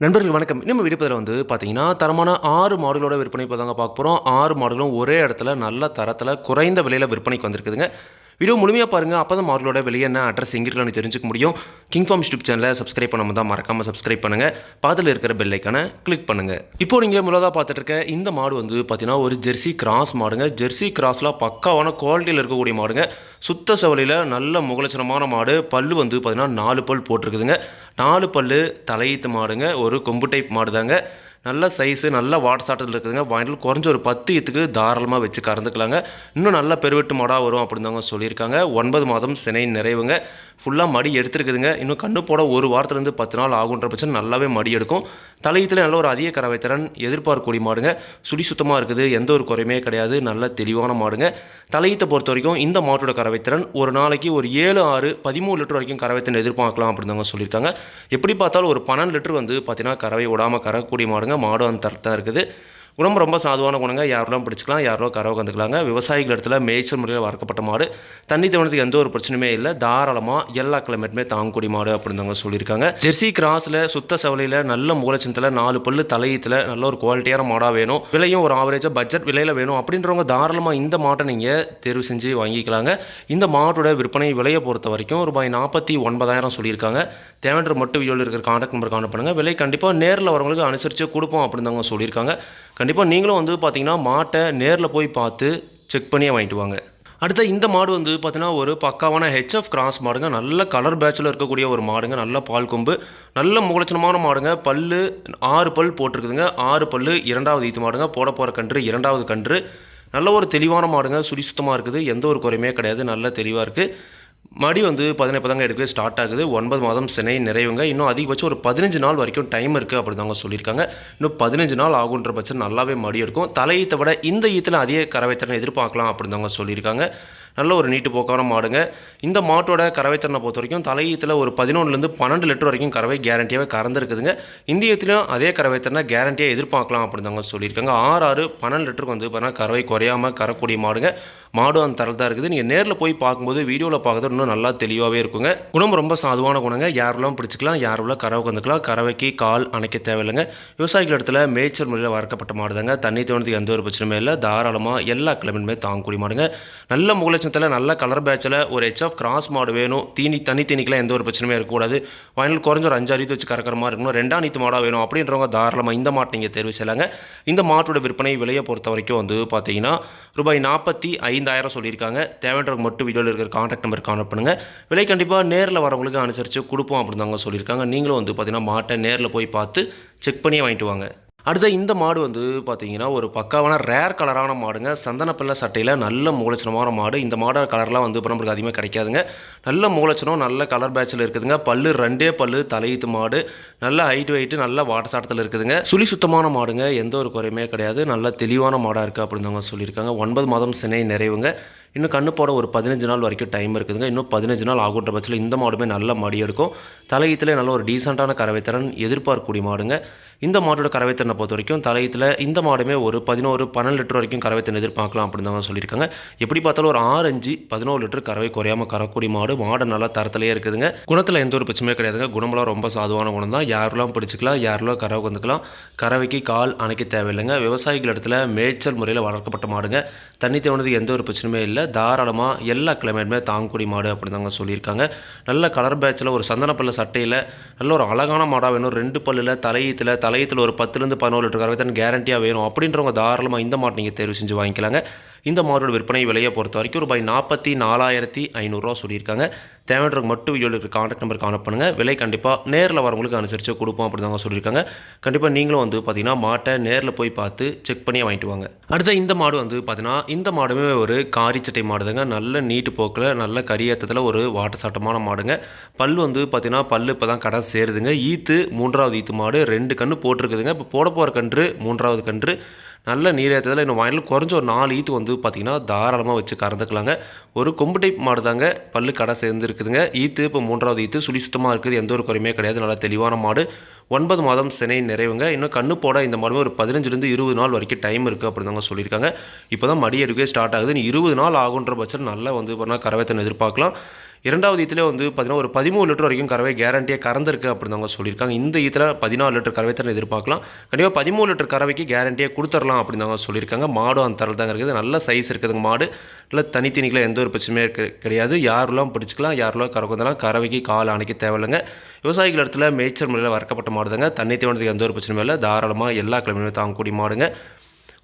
நண்பர்கள் வணக்கம். நம்ம விடுப்பதில் வந்து பார்த்தீங்கன்னா தரமான ஆறு மாடுகளோட விற்பனை இப்போ தாங்க பார்க்க போகிறோம் ஆறு மாடுகளும் ஒரே இடத்துல நல்ல தரத்தில் குறைந்த விலையில் விற்பனைக்கு வந்திருக்குதுங்க. வீடியோ முழுமையாக பாருங்கள் அப்போ தான் மாடுகளோட வெளியே என்ன அட்ரஸ் எங்கே இருக்குன்னு தெரிஞ்சுக்க முடியும். கிங் ஃபார்ம் யூடியூப் சேனலை சப்ஸ்கிரைப் பண்ணாமல் தான் மறக்காமல் சப்ஸ்கிரைப் பண்ணுங்கள் பாதில் இருக்கிற பெல்லைக்கான கிளிக் பண்ணுங்கள் இப்போ நீங்கள் முதலாக பார்த்துட்டு இருக்க இந்த மாடு வந்து பார்த்தீங்கன்னா ஒரு ஜெர்சி கிராஸ் மாடுங்க. ஜெர்சி கிராஸில் பக்காவான குவாலிட்டியில் இருக்கக்கூடிய மாடுங்க. சுத்த சவலியில் நல்ல முகலட்சணமான மாடு. பல் வந்து பார்த்தீங்கன்னா நாலு பல் போட்டிருக்குதுங்க. நாலு பல் தலையீத்து மாடுங்க. ஒரு கொம்பு டைப் மாடு தாங்க நல்ல சைஸு நல்ல வாட்ஸாட்டத்தில் இருக்குதுங்க. வாங்கிட்டு குறைஞ்ச ஒரு பத்து ஈத்துக்கு தாராளமாக வச்சு கறந்துக்கலாங்க. இன்னும் நல்ல பெருவெட்டு மாடாக வரும் அப்படின்னு தாங்க சொல்லியிருக்காங்க. ஒன்பது மாதம் சினை நிறைவுங்க. ஃபுல்லாக மடி எடுத்துருக்குதுங்க. இன்னும் கண்ணு போட ஒரு வாரத்துலேருந்து பத்து நாள் ஆகுன்ற பட்சம் நல்லாவே மடி எடுக்கும். தலையத்தில் நல்ல ஒரு அதிக கறவை திறன் எதிர்பார்க்கக்கூடிய மாடுங்க. சுடி சுத்தமாக இருக்குது எந்த ஒரு குறையுமே கிடையாது நல்ல தெளிவான மாடுங்க. தலையத்தை பொறுத்த வரைக்கும் இந்த மாட்டோட கறவைத்திறன் ஒரு நாளைக்கு ஒரு ஏழு ஆறு பதிமூணு லிட்டர் வரைக்கும் கறவைத்திறன் எதிர்பார்க்கலாம் அப்படின்னு சொல்லியிருக்காங்க. எப்படி பார்த்தாலும் ஒரு பன்னெண்டு லிட்டர் வந்து பார்த்தீங்கன்னா கறவை விடாமல் கறக்கக்கூடிய மாடுங்க. மாடு அந்த தரத்தான் இருக்குது. குணம் ரொம்ப சாதுவான குணங்க யாரெல்லாம் பிடிச்சிக்கலாம் யாரோ கரவை கந்துக்கலாங்க. விவசாயிகள் இடத்துல மேய்ச்சல் முறையில் வளர்க்கப்பட்ட மாடு. தண்ணி தவணத்துக்கு எந்த ஒரு பிரச்சனையுமே இல்லை. தாராளமாக எல்லா கிளைமேட்டுமே தாங்கக்கூடிய மாடு அப்படின்னு தாங்க சொல்லியிருக்காங்க. ஜெர்சி கிராஸில் சுத்த சவலையில் நல்ல மூலச்சத்தில் நாலு பல்லு தலையத்தில் நல்ல ஒரு குவாலிட்டியான மாடாக வேணும். விலையும் ஒரு ஆவரேஜாக பட்ஜெட் விலையில் வேணும். அப்படின்றவங்க தாராளமாக இந்த மாட்டை நீங்கள் தேர்வு செஞ்சு வாங்கிக்கலாங்க. இந்த மாட்டோட விற்பனை விலையை பொறுத்த வரைக்கும் ரூபாய் நாற்பத்தி ஒன்பதாயிரம் சொல்லியிருக்காங்க. தேவைன்ற மட்டும் வீடியோவில் இருக்கிற காண்டாக்ட் நம்பர் காண்டாக்ட் பண்ணுங்கள் விலை கண்டிப்பாக நேரில் வரவங்களுக்கு அனுசரித்து கொடுப்போம் அப்படின்னு தாங்க சொல்லியிருக்காங்க. கண்டிப்பாக நீங்களும் வந்து பார்த்தீங்கன்னா மாட்டை நேரில் போய் பார்த்து செக் பண்ணியே வாங்கிட்டு வாங்க. அடுத்த இந்த மாடு வந்து பார்த்தீங்கன்னா ஒரு பக்காவான ஹெச்எஃப் கிராஸ் மாடுங்க. நல்ல கலர் பேட்சில் இருக்கக்கூடிய ஒரு மாடுங்க. நல்ல பால் கொம்பு நல்ல முகலட்சணமான மாடுங்க. பல்லு ஆறு பல் போட்டிருக்குதுங்க. ஆறு பல்லு இரண்டாவது ஈத்து மாடுங்க. போட போகிற கன்று இரண்டாவது கன்று. நல்ல ஒரு தெளிவான மாடுங்க. சுடி சுத்தமாக இருக்குது. எந்த ஒரு குறையுமே கிடையாது. நல்ல தெளிவாக இருக்குது மடி வந்து பதினெட்டு தாங்க எடுக்கவே ஸ்டார்ட் ஆகுது. ஒன்பது மாதம் சினை நிறைவுங்க. இன்னும் அதிகபட்சம் ஒரு பதினஞ்சு நாள் வரைக்கும் டைம் இருக்குது அப்படி தாங்க சொல்லியிருக்காங்க. இன்னும் பதினஞ்சு நாள் ஆகுன்ற பட்சம் நல்லாவே மடி இருக்கும் தலையீத்தை விட இந்த ஈத்தில் அதிக கறவைத்திறனை எதிர்பார்க்கலாம் அப்படின்னு தாங்க சொல்லியிருக்காங்க. நல்ல ஒரு நீட்டு போக்கான மாடுங்க. இந்த மாட்டோட கறவைத்திறனை பொறுத்த வரைக்கும் தலையீத்தில் ஒரு பதினொன்றுலேருந்து பன்னெண்டு லிட்டர் வரைக்கும் கறவை கேரண்டியாகவே கறந்துருக்குதுங்க. இந்தியத்திலையும் அதே கறவைத்திறனை கேரண்டியாக எதிர்பார்க்கலாம் அப்படின்னு தாங்க சொல்லியிருக்காங்க. ஆறு ஆறு பன்னெண்டு லிட்டருக்கு வந்து பார்த்தீங்கன்னா கறவை குறையாமல் கறக்கூடிய மாடுங்க. மாடு அந்த தரதாக தான் இருக்குது. நீங்கள் நேரில் போய் பார்க்கும்போது வீடியோவில் பார்க்குறது இன்னும் நல்லா தெளிவாகவே இருக்குங்க. குணம் ரொம்ப சாதுவான குணங்க. யாரெல்லாம் பிடிச்சிக்கலாம் யாரெல்லாம் கறவை வந்துக்கலாம் கறவைக்கு கால் அணைக்க தேவையில்லைங்க. விவசாயிகள் இடத்துல மேய்ச்சல் முறையில் வளர்க்கப்பட்ட மாடுதாங்க. தண்ணி தோணுறதுக்கு எந்த ஒரு பிரச்சனையுமே இல்லை. தாராளமாக எல்லா கிளம்பினுமே தாங்கக்கூடிய மாடுங்க. நல்ல பட்சத்தில் நல்ல கலர் பேட்சில் ஒரு ஹெச்எஃப் கிராஸ் மாடு வேணும். தீனி தனி தீனிக்கெலாம் எந்த ஒரு பிரச்சனையும் இருக்கக்கூடாது. ஃபைனல் குறைஞ்ச ஒரு அஞ்சாறு அறிவு வச்சு கறக்கிற மாதிரி இருக்கணும். ரெண்டாம் நீத்து மாடாக வேணும் அப்படின்றவங்க தாராளமாக இந்த மாட்டை நீங்கள் தேர்வு செய்யலாங்க. இந்த மாட்டோட விற்பனை விலையை பொறுத்த வரைக்கும் வந்து பார்த்தீங்கன்னா ரூபாய் நாற்பத்தி ஐந்தாயிரம் சொல்லியிருக்காங்க. தேவைன்றவங்க மட்டும் வீடியோவில் இருக்கிற காண்டாக்ட் நம்பர் கான்டாக்ட் பண்ணுங்கள் விலை கண்டிப்பாக நேரில் வரவங்களுக்கு அனுசரித்து கொடுப்போம் அப்படின்னு தாங்க சொல்லியிருக்காங்க. நீங்களும் வந்து பார்த்தீங்கன்னா மாட்டை நேரில் போய் பார்த்து செக் பண்ணியே வாங்கிட்டு வாங்க. அடுத்த இந்த மாடு வந்து பார்த்தீங்கன்னா ஒரு பக்காவான ரேர் கலரான மாடுங்க. சந்தனப்பிள்ளை சட்டையில் நல்ல மூலச்சனமான மாடு. இந்த மாடோட கலர்லாம் வந்து இப்போ நம்மளுக்கு அதிகமாக கிடைக்காதுங்க. நல்ல மூலச்சனம் நல்ல கலர் பேட்சில் இருக்குதுங்க. பல்லு ரெண்டே பல்லு தலையீத்து மாடு. நல்ல ஹைட் வெயிட்டு நல்ல வாட்டர் சாட்டத்தில் இருக்குதுங்க. சுழி சுத்தமான மாடுங்க எந்த ஒரு குறையுமே கிடையாது. நல்ல தெளிவான மாடாக இருக்குது அப்படின்னு சொல்லியிருக்காங்க. ஒன்பது மாதம் சினை நிறைவுங்க. இன்னும் கண்ணு போட ஒரு பதினஞ்சு நாள் வரைக்கும் டைம் இருக்குதுங்க. இன்னும் பதினஞ்சு நாள் ஆகுன்ற பட்சத்தில் இந்த மாடுமே நல்ல மடி எடுக்கும். தலையீத்தில் நல்ல ஒரு டீசெண்டான கறவைத்திறன் எதிர்பார்க்கக்கூடிய மாடுங்க. இந்த மாட்டோட கறவைத்திறனை பொறுத்த வரைக்கும் தலையத்தில் இந்த மாடுமே ஒரு பதினோரு பன்னெண்டு லிட்டர் வரைக்கும் கறவைத்திறன் எதிர்பார்க்கலாம் அப்படின்னு தான் சொல்லியிருக்காங்க. எப்படி பார்த்தாலும் ஒரு ஆறு அஞ்சு பதினோரு லிட்டர் கறவை குறையாமல் கறக்கூடிய மாடு. மாடு நல்லா தரத்திலேயே இருக்குதுங்க. குணத்தில் எந்த ஒரு பிரச்சனையும் கிடையாதுங்க. குணமெல்லாம் ரொம்ப சாதுவான குணம் தான். யாரெல்லாம் பிடிச்சிக்கலாம் யாரெல்லாம் கறவை வந்துக்கலாம் கறவைக்கு கால் அணைக்க தேவையில்லைங்க. விவசாயிகள் இடத்துல மேய்ச்சல் முறையில் வளர்க்கப்பட்ட மாடுங்க. தண்ணி தேவனது எந்த ஒரு பிரச்சனையுமே இல்லை. தாராளமாக எல்லா கிளைமேட்டுமே தாங்கக்கூடிய மாடு அப்படின்னு தாங்க சொல்லியிருக்காங்க. நல்ல கலர் பேட்சில் ஒரு சந்தனப்பல்ல சட்டையில் நல்ல ஒரு அழகான மாடாக வேணும். ரெண்டு பல்லில் தலையத்தில் தலையத்தில் ஒரு பத்துலேருந்து பதினோரு லிட்டர் கறவை கேரண்டியாக வேணும். அப்படின்றவங்க தாராளமாக இந்த மாட்டை நீங்கள் தேர்வு செஞ்சு வாங்கிக்கலாங்க. இந்த மாடலோட விற்பனை விலையை பொறுத்த வரைக்கும் ரூபாய் நாற்பத்தி நாலாயிரத்தி ஐநூறுரூவா சொல்லியிருக்காங்க. தேவைன்றவங்க மட்டும் வீடியோவில் இருக்கிற காண்டாக்ட் நம்பர் காணப் பண்ணுங்கள் விலை கண்டிப்பாக நேரில் வரவங்களுக்கு அனுசரித்து கொடுப்போம் அப்படி தாங்க சொல்லியிருக்காங்க. கண்டிப்பாக நீங்களும் வந்து பார்த்தீங்கன்னா மாட்டை நேரில் போய் பார்த்து செக் பண்ணி வாங்கிட்டு வாங்க. அடுத்த இந்த மாடு வந்து பார்த்தீங்கன்னா இந்த மாடுமே ஒரு காரிச்சட்டை மாடுதுங்க. நல்ல நீட்டு போக்கில் நல்ல கரியேற்றத்தில் ஒரு வாட்டசாட்டமான மாடுங்க. பல் வந்து பார்த்தீங்கன்னா பல் இப்போ தான் கடை சேருதுங்க. ஈத்து மூன்றாவது ஈத்து மாடு ரெண்டு கன்று போட்டிருக்குதுங்க. இப்போ போட போகிற கன்று மூன்றாவது கன்று. நல்ல நீரேற்றத்தில் இன்னும் வாயிலில் குறைஞ்ச ஒரு நாலு ஈத்து வந்து பார்த்திங்கன்னா தாராளமாக வச்சு கறந்துக்கலாங்க. ஒரு கொம்பு டைப் மாடு தாங்க பல்லு கடை சேர்ந்துருக்குதுங்க. ஈத்து இப்போ மூன்றாவது ஈத்து சுழி சுத்தமாக இருக்குது. எந்த ஒரு குறையுமே கிடையாது. நல்லா தெளிவான மாடு. ஒன்பது மாதம் சினை நிறைவுங்க. இன்னும் கண்ணு போட இந்த மாடுமே ஒரு பதினஞ்சுலேருந்து இருபது நாள் வரைக்கும் டைம் இருக்குது அப்படின்னு தாங்க சொல்லியிருக்காங்க. இப்போ தான் மடி எடுக்கவே ஸ்டார்ட் ஆகுது. நீ இருபது நாள் ஆகுன்ற பட்சம் நல்லா வந்து பார்த்தீங்கன்னா கரவேத்தன் எதிர்பார்க்கலாம். இரண்டாவது ஈத்துல வந்து பார்த்தீங்கன்னா ஒரு பதிமூணு லிட்டர் வரைக்கும் கறவை கேரண்டியாக கறந்துருக்கு அப்படின்னு அவங்க சொல்லியிருக்காங்க. இந்த ஈத்தில் பதினாலு லிட்டர் கறவை தான் எதிர்பார்க்கலாம். கண்டிப்பாக பதிமூணு லிட்டர் கறவைக்கு கேரண்டியாக கொடுத்துடலாம் அப்படின்னு அவங்க சொல்லியிருக்காங்க. மாடும் அந்த தரல் தாங்க இருக்குது. நல்ல சைஸ் இருக்குதுங்க மாடு. இல்லை தனித்தனிக்கில் எந்த ஒரு பிரச்சனையும் இருக்கு கிடையாது. யாரெல்லாம் பிடிச்சிக்கலாம் யாரெல்லாம் கறக்குறதெல்லாம் கறவைக்கு கால் அணைக்க தேவையில்லைங்க. விவசாயிகள் இடத்துல மேய்ச்சல் முறையில் வறக்கப்பட்ட மாடுதாங்க. தண்ணி தேவனத்துக்கு எந்த ஒரு பிரச்சனையும் இல்லை. தாராளமாக எல்லா கிழமையுமே தாங்கக்கூடிய மாடுங்க.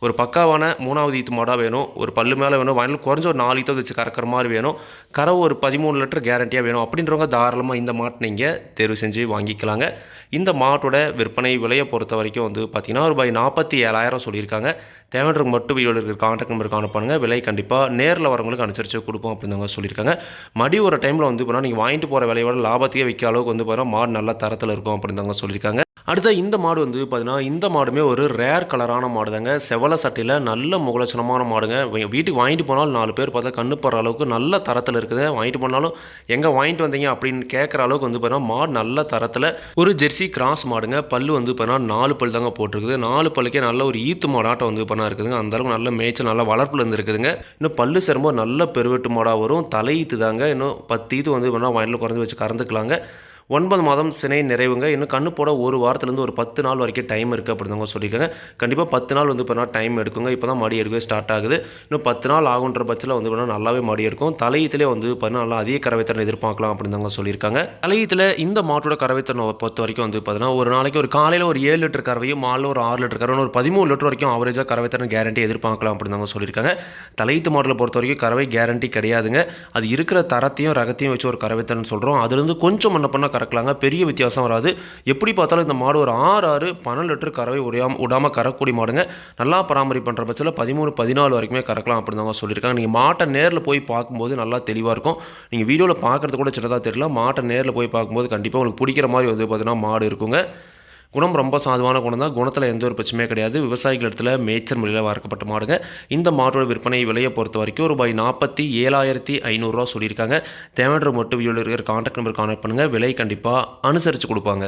ஒரு பக்காவான மூணாவது ஈத்து மாடாக வேணும் ஒரு பல்லு மேலே வேணும் வயலில் குறைஞ்ச ஒரு நாலு ஈத்தை வச்சு கறக்கிற மாதிரி வேணும். கறவை ஒரு பதிமூணு லிட்டர் கேரண்டியாக வேணும். அப்படின்றவங்க தாராளமாக இந்த மாட்டை நீங்கள் தேர்வு செஞ்சு வாங்கிக்கலாங்க. இந்த மாட்டோட விற்பனை விலையை பொறுத்த வரைக்கும் வந்து பார்த்திங்கன்னா ரூபாய் நாற்பத்தி ஏழாயிரம் சொல்லியிருக்காங்க. தேவைன்றவங்க மட்டும் வீடியோவில் இருக்கிற கான்டாக்ட் நம்பருக்கு அனுப்பானுங்க விலை கண்டிப்பாக நேரில் வரவங்களுக்கு அனுசரித்து கொடுப்போம் அப்படின்னு சொல்லியிருக்காங்க. மடி ஒரு டைமில் வந்து போனால் நீங்கள் வாங்கிட்டு போகிற விலையோட லாபத்தையே விற்க அளவுக்கு வந்து பார்த்தீங்கன்னா மாடு நல்ல தரத்தில் இருக்கும் அப்படின்னு சொல்லியிருக்காங்க. அடுத்த இந்த மாடு வந்து பார்த்தீங்கன்னா இந்த மாடுமே ஒரு ரேர் கலரான மாடு தாங்க செவல சட்டையில் நல்ல முகலட்சணமான மாடுங்க. வீட்டுக்கு வாங்கிட்டு போனாலும் நாலு பேர் பார்த்தா கண்ணு அளவுக்கு நல்ல தரத்தில் இருக்குது. வாங்கிட்டு போனாலும் எங்கே வாங்கிட்டு வந்தீங்க அப்படின்னு கேட்குற அளவுக்கு வந்து பார்த்தீங்கன்னா மாடு நல்ல தரத்தில் ஒரு ஜெர்சி கிராஸ் மாடுங்க. பல்லு வந்து பார்த்தீங்கன்னா நாலு பல் தாங்க போட்டிருக்குது. நாலு பல்லுக்கே நல்ல ஒரு ஈத்து மாடாட்டம் வந்து பண்ணா இருக்குதுங்க. அந்த அளவுக்கு நல்ல மேய்ச்சல் நல்ல வளர்ப்பில் இருந்து இருக்குதுங்க. இன்னும் பல்லு செரும்போது நல்ல பெருவெட்டு மாடாக வரும். தலையீத்து தாங்க இன்னும் பத்து ஈத்து வந்து பண்ணால் வயலில் குறைஞ்சி வச்சு கறந்துக்கலாங்க. ஒன்பது மாதம் சினை நிறைவுங்க. இன்னும் கண்ணு போட ஒரு வாரத்துலேருந்து ஒரு பத்து நாள் வரைக்கும் டைம் இருக்குது அப்படிதாங்க சொல்லியிருக்காங்க. கண்டிப்பாக பத்து நாள் வந்து பண்ணால் டைம் எடுக்குங்க. இப்போ தான் மடி எடுக்கவே ஸ்டார்ட் ஆகுது. இன்னும் பத்து நாள் ஆகுன்ற பட்சத்தில் வந்து பண்ணால் நல்லாவே மடி எடுக்கும். தலையத்திலே வந்து பார்த்தீங்கன்னா நல்லா அதிக கறவைத்திறன் எதிர்பார்க்கலாம் அப்படின்னு சொல்லியிருக்காங்க. தலையத்தில் இந்த மாட்டோட கறவைத்திறனை பொறுத்த வரைக்கும் வந்து பார்த்தீங்கன்னா ஒரு நாளைக்கு ஒரு காலையில் ஒரு ஏழு லிட்டர் கறவையும் மாலில் ஒரு ஆறு லிட்டர் கறவை ஒரு பதிமூணு லிட்டர் வரைக்கும் ஆவரேஜாக கறவைத்திறன் கேரண்டி எதிர்பார்க்கலாம் அப்படிதாங்க சொல்லியிருக்காங்க. தலையீத்து மாடலை பொறுத்த வரைக்கும் கறவை கேரண்டி கிடையாதுங்க. அது இருக்கிற தரத்தையும் ரகத்தையும் வச்சு ஒரு கறவைத்திறன் சொல்கிறோம் அதுலேருந்து கொஞ்சம் என்ன பண்ணால் கறக்கலாங்க. பெரிய வித்தியாசம் வராது. எப்படி பார்த்தாலும் இந்த மாடு ஒரு ஆறு ஆறு பன்னெண்டு லிட்டர் கறவை உடையாம விடாமல் கறக்கூடிய மாடுங்க. நல்லா பராமரிப்பு பண்ணுற பட்சத்தில் பதிமூணு பதினாலு வரைக்குமே கறக்கலாம் அப்படின்னு தாங்க சொல்லியிருக்காங்க. நீங்கள் மாட்டை நேரில் போய் பார்க்கும்போது நல்லா தெளிவாக இருக்கும். நீங்கள் வீடியோவில் பார்க்குறது கூட சின்னதாக தெரியல. மாட்டை நேரில் போய் பார்க்கும்போது கண்டிப்பாக உங்களுக்கு பிடிக்கிற மாதிரி வந்து பார்த்தீங்கன்னா மாடு இருக்குங்க. குணம் ரொம்ப சாதுவான குணம் தான். குணத்தில் எந்த ஒரு பிரச்சனையும் கிடையாது. விவசாயிகள் இடத்துல மேய்ச்சல் முறையில் வளர்க்கப்பட்ட மாடுங்க. இந்த மாட்டோட விற்பனை விலையை பொறுத்த வரைக்கும் ரூபாய் நாற்பத்தி ஏழாயிரத்தி ஐநூறுரூவா சொல்லியிருக்காங்க. தேவையான மட்டும் வீடியோவில் இருக்கிற கான்டாக்ட் நம்பர் கான்டாக்ட் பண்ணுங்கள் விலை கண்டிப்பாக அனுசரித்து கொடுப்பாங்க.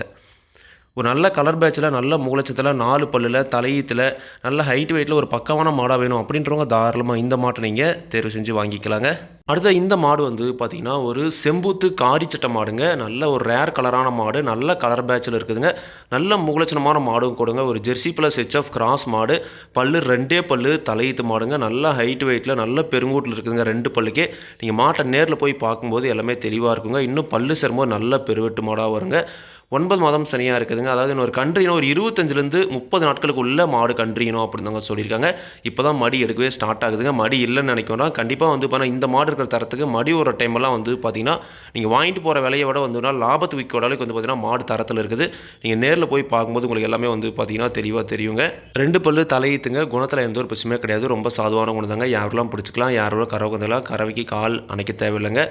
ஒரு நல்ல கலர் பேட்சில் நல்ல மூலச்சத்தில் நாலு பல்லில் தலையீத்தில் நல்ல ஹைட் வெயிட்டில் ஒரு பக்கமான மாடாக வேணும் அப்படின்றவங்க தாராளமாக இந்த மாட்டை நீங்கள் தேர்வு செஞ்சு வாங்கிக்கலாங்க. அடுத்த இந்த மாடு வந்து பார்த்திங்கன்னா ஒரு செம்பூத்து காரிச்சட்டை மாடுங்க. நல்ல ஒரு ரேர் கலரான மாடு. நல்ல கலர் பேட்சில் இருக்குதுங்க. நல்ல முகலட்சணமான மாடும் கொடுங்க. ஒரு ஜெர்சி ப்ளஸ் ஹெச்எஃப் கிராஸ் மாடு. பல்லு ரெண்டே பல்லு தலையீத்து மாடுங்க. நல்ல ஹைட் வெயிட்டில் நல்ல பெருங்கூட்டில் இருக்குதுங்க ரெண்டு பல்லுக்கே. நீங்கள் மாட்டை நேரில் போய் பார்க்கும்போது எல்லாமே தெளிவாக இருக்குங்க. இன்னும் பல்லு சேரும்போது நல்ல பெருவெட்டு மாடாக வருங்க. ஒன்பது மாதம் சனியாக இருக்குதுங்க. அதாவது இன்னொரு ஒரு கன்றினும் ஒரு இருபத்தஞ்சிலேருந்து முப்பது நாட்களுக்குள்ள மாடு கன்றியணும் அப்படின்னு தாங்க சொல்லியிருக்காங்க. இப்போ தான் மடி எடுக்கவே ஸ்டார்ட் ஆகுதுங்க. மடி இல்லைன்னு நினைக்கிறோம்னா கண்டிப்பாக வந்து பார்த்தா இந்த மாடு இருக்கிற தரத்துக்கு மடி ஒரு டைமெல்லாம் வந்து பார்த்தீங்கன்னா நீங்கள் வாங்கிட்டு போகிற விலையை விட வந்து லாபத்து விற்க அளவுக்கு வந்து பார்த்தீங்கன்னா மாடு தரத்தில் இருக்குது. நீங்கள் நேரில் போய் பார்க்கும்போது உங்களுக்கு எல்லாமே வந்து பார்த்தீங்கன்னா தெளிவாக தெரியுங்க. ரெண்டு பல்லு தலையீத்துங்க குணத்தில் எந்த ஒரு பிரச்சனையும் கிடையாது. ரொம்ப சாதுவான குணம் தாங்க. யாரெல்லாம் பிடிச்சிக்கலாம் யாரெல்லாம் கறவை கொந்தலாம் கறவைக்கு கால் அணைக்க தேவையில்லைங்க.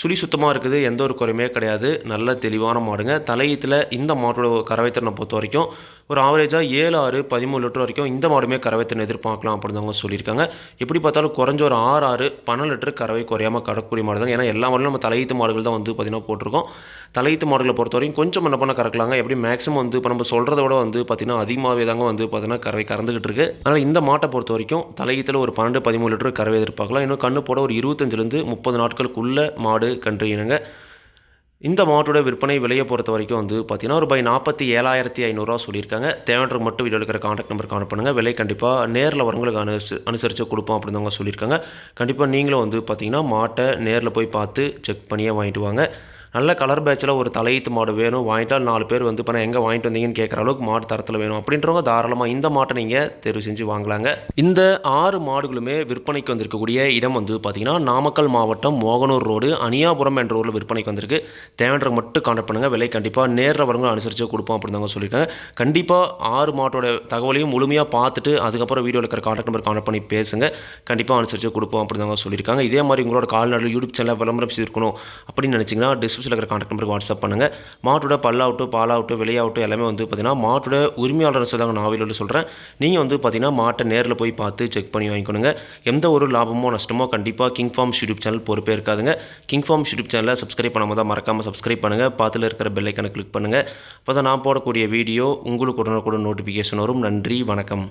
சுழி சுத்தமாக இருக்குது எந்த ஒரு குறையுமே கிடையாது. நல்ல தெளிவான மாடுங்க. தலையீத்தில் இந்த மாட்டோட கறவைத்திறனை பொறுத்த வரைக்கும் ஒரு ஆவரேஜாக ஏழு ஆறு பதிமூணு லிட்டர் வரைக்கும் இந்த மாடுமே கறவைத்திறன் எதிர்பார்க்கலாம் அப்படின்னு அவங்க சொல்லியிருக்காங்க. எப்படி பார்த்தாலும் குறைஞ்ச ஒரு ஆறு ஆறு பன்னெண்டு லிட்டர் கறவை குறையாமல் கடக்கூடிய மாடு தான் ஏன்னா எல்லா மாடலும் நம்ம தலையீத்து மாடுகள் தான் வந்து பார்த்திங்கன்னா போட்டிருக்கோம். தலையீத்து மாடுகளை பொறுத்த வரைக்கும் கொஞ்சம் என்ன பண்ண கறக்கலாங்க. எப்படி மேக்ஸிமம் வந்து இப்போ நம்ம சொல்கிறத விட வந்து பார்த்திங்கன்னா அதிகமாகவே தாங்க வந்து பார்த்திங்கன்னா கறவை கறந்துக்கிட்டு இருக்கு. அதனால் இந்த மாட்டை பொறுத்த வரைக்கும் தலையீத்தில் ஒரு பன்னெண்டு பதிமூணு லிட்டர் கறவை எதிர்பார்க்கலாம். இன்னும் கண்ணு போட ஒரு இருபத்தஞ்சிலேருந்து முப்பது நாட்களுக்குள்ள மாடு கன்று இனங்க இந்த மாட்டோட விற்பனை விலையை பொறுத்த வரைக்கும் வந்து பார்த்தீங்கன்னா பை நாற்பத்தி ஏழாயிரத்தி ஐநூறுரூவா சொல்லியிருக்காங்க. தேவையான மட்டும் வீடியோ இருக்கிற காண்டாக்ட் நம்பர் கான்டாக்ட் பண்ணுங்கள் விலை கண்டிப்பாக நேரில் வரவங்களுக்கு அனுச அனுசரித்து கொடுப்போம் அப்படின்னு அவங்க சொல்லியிருக்காங்க. கண்டிப்பாக நீங்களும் வந்து பார்த்தீங்கன்னா மாட்டை நேரில் போய் பார்த்து செக் பண்ணியே வாங்கிட்டு வாங்க. நல்ல கலர் பேட்சில் ஒரு தலையீத்து மாடு வேணும். வாங்கிட்டால் நாலு பேர் வந்து இப்போ நான் எங்கே வாங்கிட்டு வந்தீங்கன்னு கேட்குற அளவுக்கு மாடு தரத்தில் வேணும். அப்படின்றவங்க தாராளமாக இந்த மாட்டை நீங்கள் தேர்வு செஞ்சு வாங்கலாங்க. இந்த ஆறு மாடுகளுமே விற்பனைக்கு வந்திருக்கக்கூடிய இடம் வந்து பார்த்திங்கன்னா நாமக்கல் மாவட்டம் மோகனூர் ரோடு அனியாபுரம் என்ற ஊரில் விற்பனைக்கு வந்திருக்கு. தேவையான மட்டும் கான்டாக்ட் பண்ணுங்கள் விலை கண்டிப்பாக நேரில் வரவங்க அனுசரித்து கொடுப்போம் அப்படின்னு சொல்லியிருக்காங்க. கண்டிப்பாக ஆறு மாட்டோட தகவலையும் முழுமையாக பார்த்துட்டு அதுக்கப்புறம் வீடியோவில் இருக்கிற கான்டாக்ட் நம்பர் கான்டாக்ட் பண்ணி பேசுங்க. கண்டிப்பாக அனுசரித்து கொடுப்போம் அப்படின்னு சொல்லியிருக்காங்க. இதே மாதிரி உங்களோட கால்நடை யூடியூப் சேனலில் விளம்பரம் செய்திருக்கணும் அப்படின்னு நினச்சிங்கன்னா டிஸ்கிரிப்ஷனில் இருக்கிற கான்டாக்ட் நம்பருக்கு வாட்ஸ்அப் பண்ணுங்கள் மாட்டோட பல்லாவட்டும் பாலாவட்டும் விலையாகட்டும் எல்லாமே வந்து பார்த்தீங்கன்னா மாட்டோட உரிமையாளர் சொல்லுவாங்க நான் சொல்கிறேன் நீங்கள் வந்து பார்த்தீங்கன்னா மாட்டை நேரில் போய் பார்த்து செக் பண்ணி வாங்கிக்கணுங்க. எந்த ஒரு லாபமோ நஷ்டமோ கண்டிப்பாக கிங் ஃபார்ம் யூடியூப் சேனல் பொறுப்பே இருக்காதுங்க. கிங் ஃபார்ம் யூடியூப் சேனலை சப்ஸ்கிரைப் பண்ணாமல் தான் மறக்காமல் சப்ஸ்கிரைப் பண்ணுங்கள் பார்த்துல இருக்கிற பெல்லைக்கான கிளிக் பண்ணுங்கள் அப்போ தான் நான் போடக்கூடிய வீடியோ உங்களுக்கு உடனுக்குடன் நோட்டிஃபிகேஷன் வரும். நன்றி வணக்கம்.